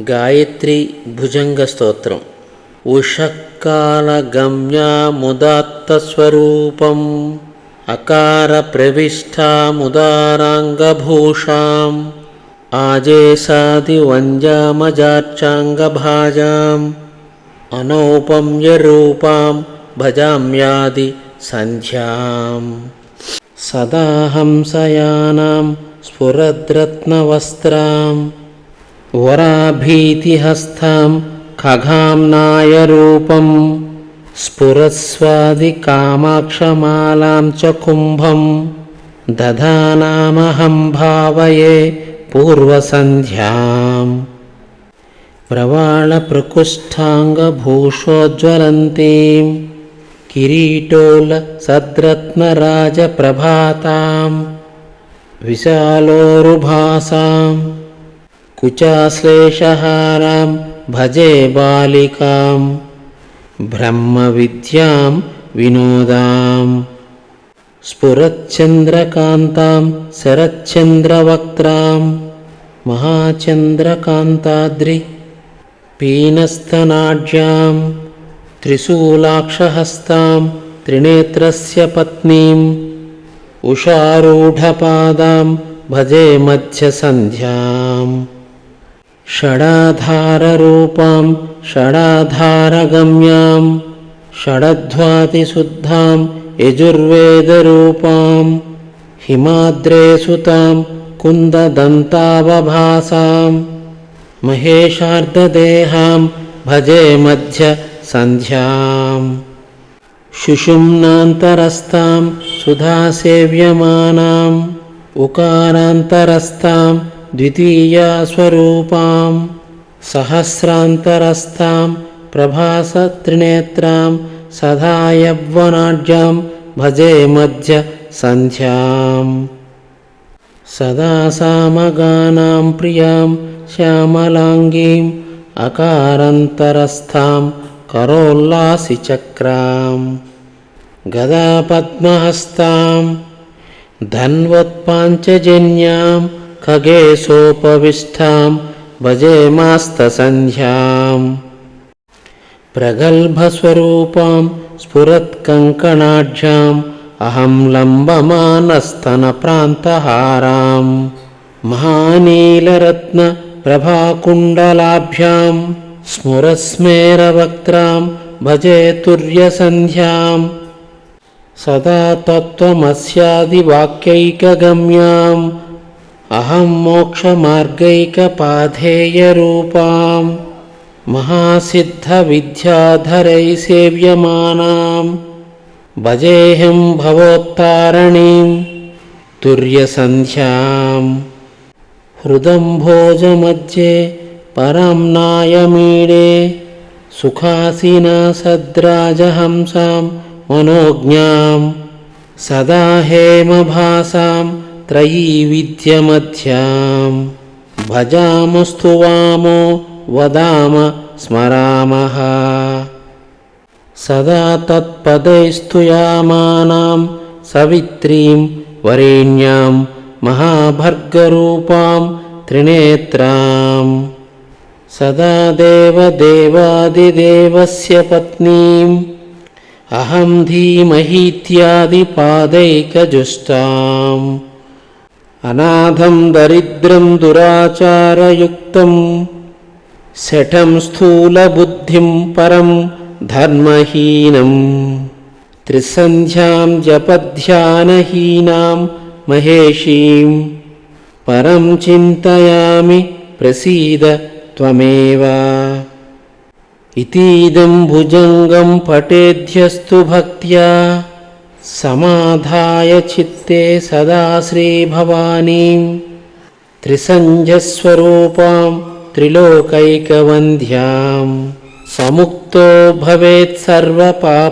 గాయత్రి భుజంగ స్తోత్రం ఉషకాలగమ్యాముదాత్తస్వరూపం అకార ప్రవిష్టాముదారాంగభూషాం ఆజేసాది వంజామజార్చాంగభాజాం అనౌపమ్యరూపాం భజామ్యాది సంధ్యాం. సదాహంసయానాం స్ఫురద్రత్నవస్త్రాం. వరాభీతిహస్తాం ఖగాంనాయరూపం స్ఫురస్వాదికామాక్షమాలాం చ కుంభం దధానామహం భావయే పూర్వసంధ్యాం ప్రవాళప్రకుష్ఠాంగభూషోజ్వలంతీం किरीटोलसद्रत्नराजप्रभातां विशालोरुभासाम् కుచాశ్లేషహారాం భజే బాలికాం బ్రహ్మ విద్యాం వినోదాం స్ఫురచ్చంద్రకాంతాం శరచ్చంద్రవక్త్రాం మహాచంద్రకాంతాద్రి పీనస్థనాఢ్యాం త్రిశూలాక్షహస్తాం త్రినేత్రస్య పత్నీం ఉషారూఢపాదాం భజే మధ్యసంధ్యాం षडाधाररूपां षडाधारगम्यां षडध्वातिशुद्धां यजुर्वेदरूपां हिमाद्रेसुतां कुन्ददन्तावभासां महेशार्धदेहां भजे मध्यसन्ध्याम् शुशुम्नान्तरस्तां सुधासेव्यमानाम् उकारान्तरस्तां ద్వితీయాస్వరూపాం సహస్రాంతరస్థాం ప్రభాసత్రినేత్రాం సదా యవ్వనాఢ్యాం భజే మధ్య సంధ్యాం సదా సామగానాం ప్రియాం శ్యామలాంగీం అకారంతరస్థాం కరోల్లాసి చక్రాం ధన్వత్పాంచజన్యాం खगेशोपविष्टां भजेमास्तसन्ध्याम् प्रगल्भस्वरूपां स्फुरत्कङ्कणाढ्याम् अहं लम्बमानस्तनप्रान्तहारां महानीलरत्नप्रभाकुण्डलाभ्यां स्मुरस्मेरवक्त्रां भजे तुर्यसन्ध्याम् सदा तत्त्वमस्यादिवाक्यैकगम्याम् अहं मोक्षमार्गैकपाधेयरूपां महासिद्धविद्याधरैः सेव्यमानां भजेऽहं भवोत्तारणीं तुर्यसन्ध्याम् हृदम्भोजमध्ये परां नायमीडे सुखासिना सद्राजहंसां मनोज्ञां सदा हेमभासां त्रयीविद्यमध्यां भजामस्तु वामो वदाम स्मरामः सदा तत्पदैस्तुयामानां सवित्रीं वरेण्यां महाभर्गरूपां त्रिनेत्रां सदा देवदेवादिदेवस्य पत्नीम् अहं धीमहीत्यादिपादैकजुष्टाम् अनाथं दरिद्रं दुराचारयुक्तं शठं स्थूलबुद्धिं परं धर्महीनं त्रिसन्ध्यां जपध्यानहीनां महेशीं परं चिन्तयामि प्रसीद त्वमेव इतीदं भुजङ्गं पठेद्यस्तु भक्त्या समाधाय चित्ते सदा श्रीभवानीं त्रिसञ्जस्वरूपां त्रिलोकैकवन्द्यां समुक्तो भवेत् सर्वपापैरजस्रम्